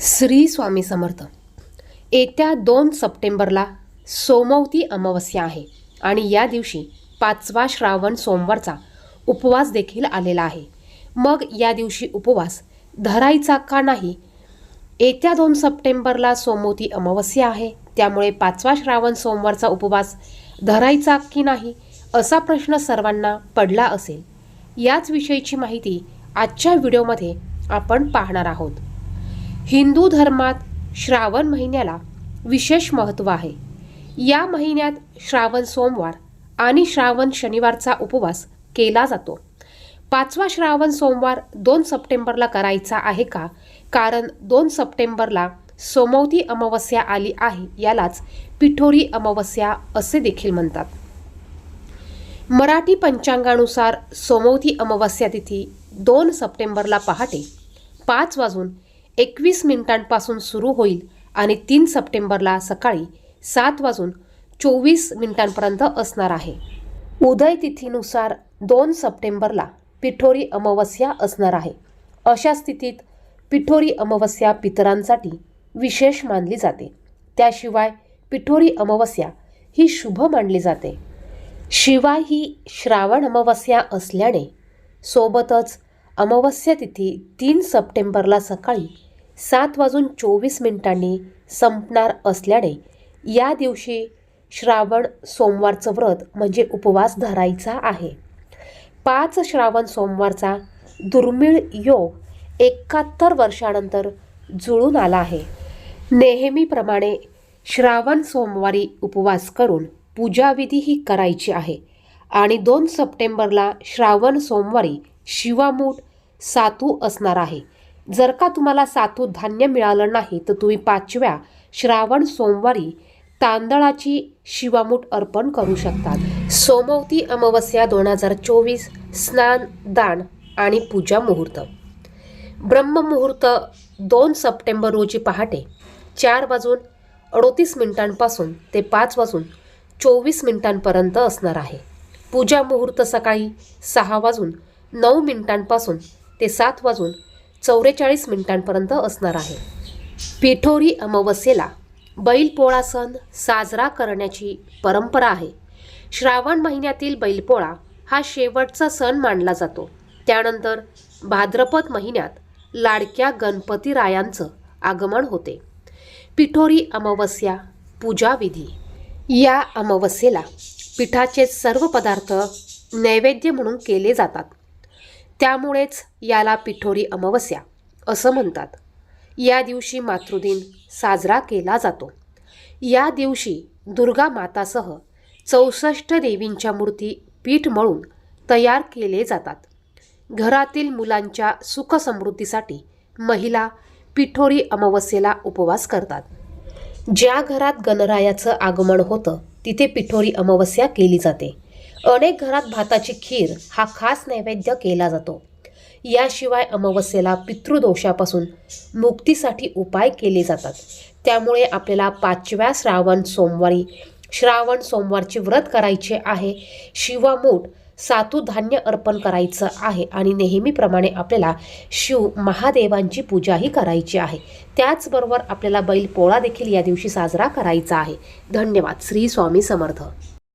श्री स्वामी समर्थ. येत्या दोन सप्टेंबरला सोमवती अमावस्या आहे आणि या दिवशी पाचवा श्रावण सोमवारचा उपवास देखील आलेला आहे. मग या दिवशी उपवास धरायचा का नाही? येत्या दोन सप्टेंबरला सोमवती अमावस्या आहे त्यामुळे पाचवा श्रावण सोमवारचा उपवास धरायचा की नाही असा प्रश्न सर्वांना पडला असेल. याच विषयीची माहिती आजच्या व्हिडिओमध्ये आपण पाहणार आहोत. हिंदू धर्मात श्रावण महिन्याला विशेष महत्त्व आहे. या महिन्यात श्रावण सोमवार आणि श्रावण शनिवारचा उपवास केला जातो. पाचवा श्रावण सोमवार दोन सप्टेंबरला करायचा आहे का? कारण दोन सप्टेंबरला सोमवती अमावस्या आली आहे यालाच पिठोरी अमावस्या असे देखील म्हणतात. मराठी पंचांगानुसार सोमवती अमावस्या तिथी दोन सप्टेंबरला पहाटे पाच वाजून एकवीस मिनिटांपासून सुरू होईल आणि तीन सप्टेंबरला सकाळी सात वाजून चोवीस मिनिटांपर्यंत असणार आहे. उदय तिथीनुसार दोन सप्टेंबरला पिठोरी अमावस्या असणार आहे. अशा स्थितीत पिठोरी अमावस्या पितरांसाठी विशेष मानली जाते. त्याशिवाय पिठोरी अमावस्या ही शुभ मानली जाते. शिवाय ही श्रावण अमावस्या असल्याने सोबतच अमावस्या तिथी तीन सप्टेंबरला सकाळी सात वाजून चोवीस मिनिटांनी संपणार असल्याने या दिवशी श्रावण सोमवारचं व्रत म्हणजे उपवास धरायचा आहे. पाच श्रावण सोमवारचा दुर्मिळ योग एकाहत्तर वर्षानंतर जुळून आला आहे. नेहमीप्रमाणे श्रावण सोमवारी उपवास करून पूजाविधी ही करायची आहे आणि दोन सप्टेंबरला श्रावण सोमवारी शिवामूठ सातू असणार आहे. जर का तुम्हाला सातू धान्य मिळालं नाही तर तुम्ही पाचव्या श्रावण सोमवारी तांदळाची शिवामूठ अर्पण करू शकतात. सोमवती अमावस्या दोन हजार चोवीस स्नान दान आणि पूजा मुहूर्त. ब्रह्ममुहूर्त दोन सप्टेंबर रोजी पहाटे चार वाजून अडोतीस मिनिटांपासून ते पाच वाजून चोवीस मिनिटांपर्यंत असणार आहे. पूजा मुहूर्त सकाळी सहा वाजून नऊ मिनिटांपासून ते सात वाजून चौवेचाळीस मिनिटांपर्यंत असणार आहे. पिठोरी अमावस्येला बैलपोळा सण साजरा करण्याची परंपरा आहे. श्रावण महिन्यातील बैलपोळा हा शेवटचा सण मानला जातो. त्यानंतर भाद्रपद महिन्यात लाडक्या गणपतीरायांचं आगमन होते. पिठोरी अमावस्या पूजाविधी या अमावस्येला पिठाचे सर्व पदार्थ नैवेद्य म्हणून केले जातात. त्यामुळेच याला पिठोरी अमावस्या असं म्हणतात. या दिवशी मातृदिन साजरा केला जातो. या दिवशी दुर्गा मातासह चौसष्ट देवींच्या मूर्ती पीठ मळून तयार केले जातात. घरातील मुलांच्या सुखसमृद्धीसाठी महिला पिठोरी अमावस्येला उपवास करतात. ज्या घरात गणरायाचं आगमन होतं तिथे पिठोरी अमावस्या केली जाते. अनेक घरात भाताची खीर हा खास नैवेद्य केला जातो. याशिवाय अमावस्येला पितृदोषापासून मुक्तीसाठी उपाय केले जातात. त्यामुळे आपल्याला पाचव्या श्रावण सोमवारी श्रावण सोमवारचे व्रत करायचे आहे. शिवामूठ सातू धान्य अर्पण करायचं आहे आणि नेहमीप्रमाणे आपल्याला शिव महादेवांची पूजाही करायची आहे. त्याचबरोबर आपल्याला बैल पोळा देखील या दिवशी साजरा करायचा आहे. धन्यवाद. श्री स्वामी समर्थ.